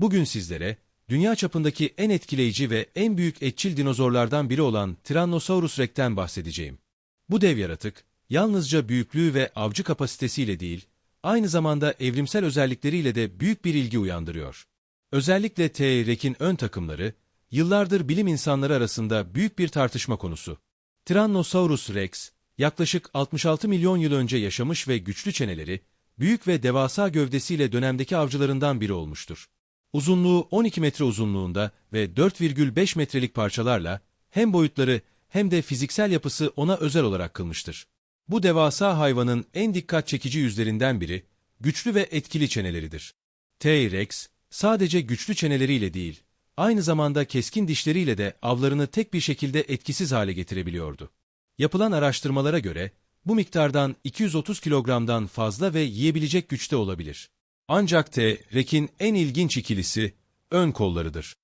Bugün sizlere dünya çapındaki en etkileyici ve en büyük etçil dinozorlardan biri olan Tyrannosaurus rex'ten bahsedeceğim. Bu dev yaratık yalnızca büyüklüğü ve avcı kapasitesiyle değil, aynı zamanda evrimsel özellikleriyle de büyük bir ilgi uyandırıyor. Özellikle T-Rex'in ön takımları yıllardır bilim insanları arasında büyük bir tartışma konusu. Tyrannosaurus rex yaklaşık 66 milyon yıl önce yaşamış ve güçlü çeneleri, büyük ve devasa gövdesiyle dönemdeki avcılarından biri olmuştur. Uzunluğu 12 metre uzunluğunda ve 4,5 metrelik parçalarla hem boyutları hem de fiziksel yapısı ona özel olarak kılmıştır. Bu devasa hayvanın en dikkat çekici yüzlerinden biri, güçlü ve etkili çeneleridir. T-Rex, sadece güçlü çeneleriyle değil, aynı zamanda keskin dişleriyle de avlarını tek bir şekilde etkisiz hale getirebiliyordu. Yapılan araştırmalara göre, bu miktardan 230 kilogramdan fazla ve yiyebilecek güçte olabilir. Ancak T-Rex'in en ilginç ikilisi, ön kollarıdır.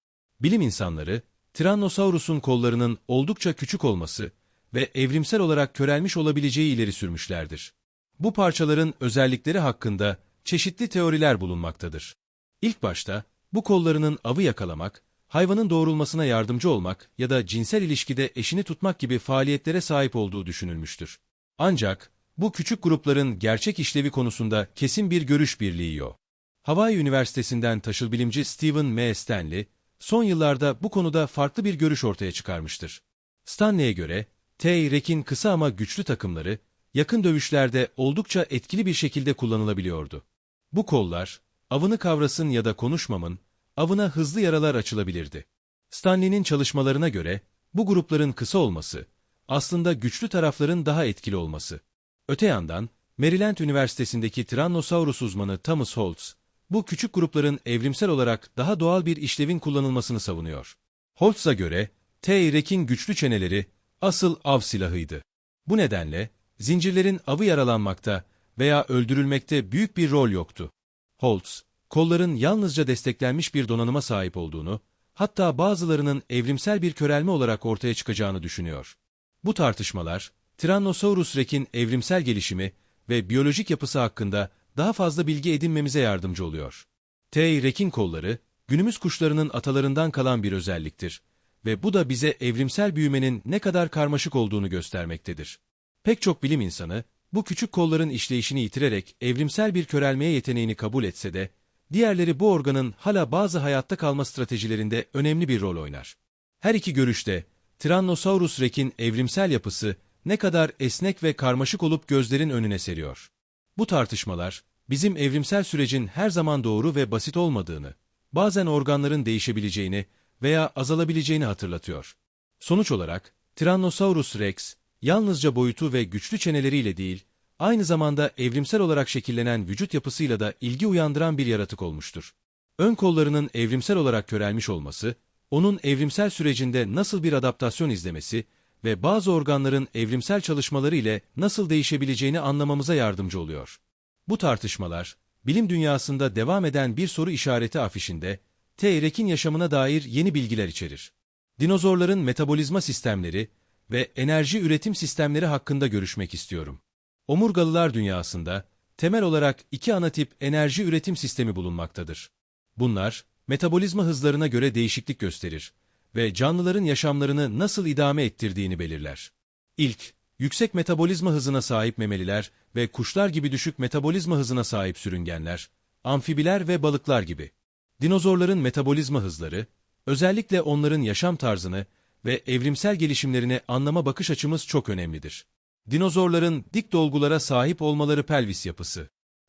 Bilim insanları, Tyrannosaurus'un kollarının oldukça küçük olması ve evrimsel olarak körelmiş olabileceği ileri sürmüşlerdir. Bu parçaların özellikleri hakkında çeşitli teoriler bulunmaktadır. İlk başta, bu kollarının avı yakalamak, hayvanın doğrulmasına yardımcı olmak ya da cinsel ilişkide eşini tutmak gibi faaliyetlere sahip olduğu düşünülmüştür. Ancak, bu küçük grupların gerçek işlevi konusunda kesin bir görüş birliği yok. Hawaii Üniversitesi'nden taşılbilimci Stephen M. Stanley, son yıllarda bu konuda farklı bir görüş ortaya çıkarmıştır. Stanley'e göre, T-Rex'in kısa ama güçlü takımları, yakın dövüşlerde oldukça etkili bir şekilde kullanılabiliyordu. Bu kollar, avını kavrasın ya da konuşmamın, avına hızlı yaralar açılabilirdi. Stanley'nin çalışmalarına göre, bu grupların kısa olması, aslında güçlü tarafların daha etkili olması. Öte yandan, Maryland Üniversitesi'ndeki Tyrannosaurus uzmanı Thomas Holtz, bu küçük grupların evrimsel olarak daha doğal bir işlevin kullanılmasını savunuyor. Holtz'a göre, T-Rex'in güçlü çeneleri, asıl av silahıydı. Bu nedenle, zincirlerin avı yaralanmakta veya öldürülmekte büyük bir rol yoktu. Holtz, kolların yalnızca desteklenmiş bir donanıma sahip olduğunu, hatta bazılarının evrimsel bir körelme olarak ortaya çıkacağını düşünüyor. Bu tartışmalar, Tyrannosaurus Rex'in evrimsel gelişimi ve biyolojik yapısı hakkında daha fazla bilgi edinmemize yardımcı oluyor. T-Rex'in kolları, günümüz kuşlarının atalarından kalan bir özelliktir ve bu da bize evrimsel büyümenin ne kadar karmaşık olduğunu göstermektedir. Pek çok bilim insanı, bu küçük kolların işleyişini yitirerek evrimsel bir körelmeye yeteneğini kabul etse de, diğerleri bu organın hala bazı hayatta kalma stratejilerinde önemli bir rol oynar. Her iki görüşte, Tyrannosaurus Rex'in evrimsel yapısı ne kadar esnek ve karmaşık olup gözlerin önüne seriyor. Bu tartışmalar, bizim evrimsel sürecin her zaman doğru ve basit olmadığını, bazen organların değişebileceğini veya azalabileceğini hatırlatıyor. Sonuç olarak, Tyrannosaurus rex, yalnızca boyutu ve güçlü çeneleriyle değil, aynı zamanda evrimsel olarak şekillenen vücut yapısıyla da ilgi uyandıran bir yaratık olmuştur. Ön kollarının evrimsel olarak körelmiş olması, onun evrimsel sürecinde nasıl bir adaptasyon izlemesi ve bazı organların evrimsel çalışmaları ile nasıl değişebileceğini anlamamıza yardımcı oluyor. Bu tartışmalar, bilim dünyasında devam eden bir soru işareti afişinde, T-Rex'in yaşamına dair yeni bilgiler içerir. Dinozorların metabolizma sistemleri ve enerji üretim sistemleri hakkında görüşmek istiyorum. Omurgalılar dünyasında, temel olarak iki ana tip enerji üretim sistemi bulunmaktadır. Bunlar, metabolizma hızlarına göre değişiklik gösterir ve canlıların yaşamlarını nasıl idame ettirdiğini belirler. İlk, yüksek metabolizma hızına sahip memeliler ve kuşlar gibi düşük metabolizma hızına sahip sürüngenler, amfibiler ve balıklar gibi. Dinozorların metabolizma hızları, özellikle onların yaşam tarzını ve evrimsel gelişimlerini anlama bakış açımız çok önemlidir. Dinozorların dik dolgulara sahip olmaları pelvis yapısı.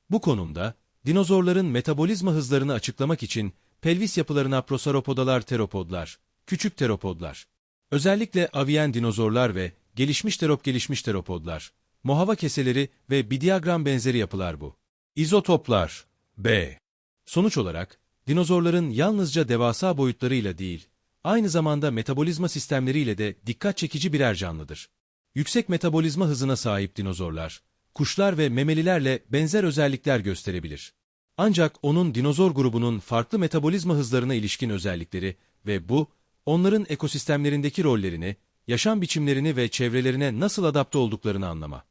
Bu konumda, dinozorların metabolizma hızlarını açıklamak için pelvis yapılarına prosaropodalar teropodlar, küçük teropodlar. Özellikle aviyen dinozorlar ve gelişmiş terop gelişmiş teropodlar, mohava keseleri ve bidiagram benzeri yapılar bu. İzotoplar, B. Sonuç olarak, dinozorların yalnızca devasa boyutlarıyla değil, aynı zamanda metabolizma sistemleriyle de dikkat çekici birer canlıdır. Yüksek metabolizma hızına sahip dinozorlar, kuşlar ve memelilerle benzer özellikler gösterebilir. Ancak onun dinozor grubunun farklı metabolizma hızlarına ilişkin özellikleri ve bu, onların ekosistemlerindeki rollerini, yaşam biçimlerini ve çevrelerine nasıl adapte olduklarını anlama.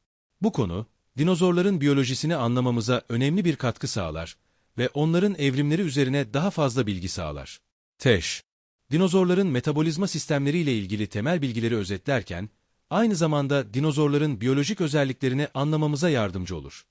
Bu konu, dinozorların biyolojisini anlamamıza önemli bir katkı sağlar ve onların evrimleri üzerine daha fazla bilgi sağlar. TEŞ Dinozorların metabolizma sistemleriyle ilgili temel bilgileri özetlerken, aynı zamanda dinozorların biyolojik özelliklerini anlamamıza yardımcı olur.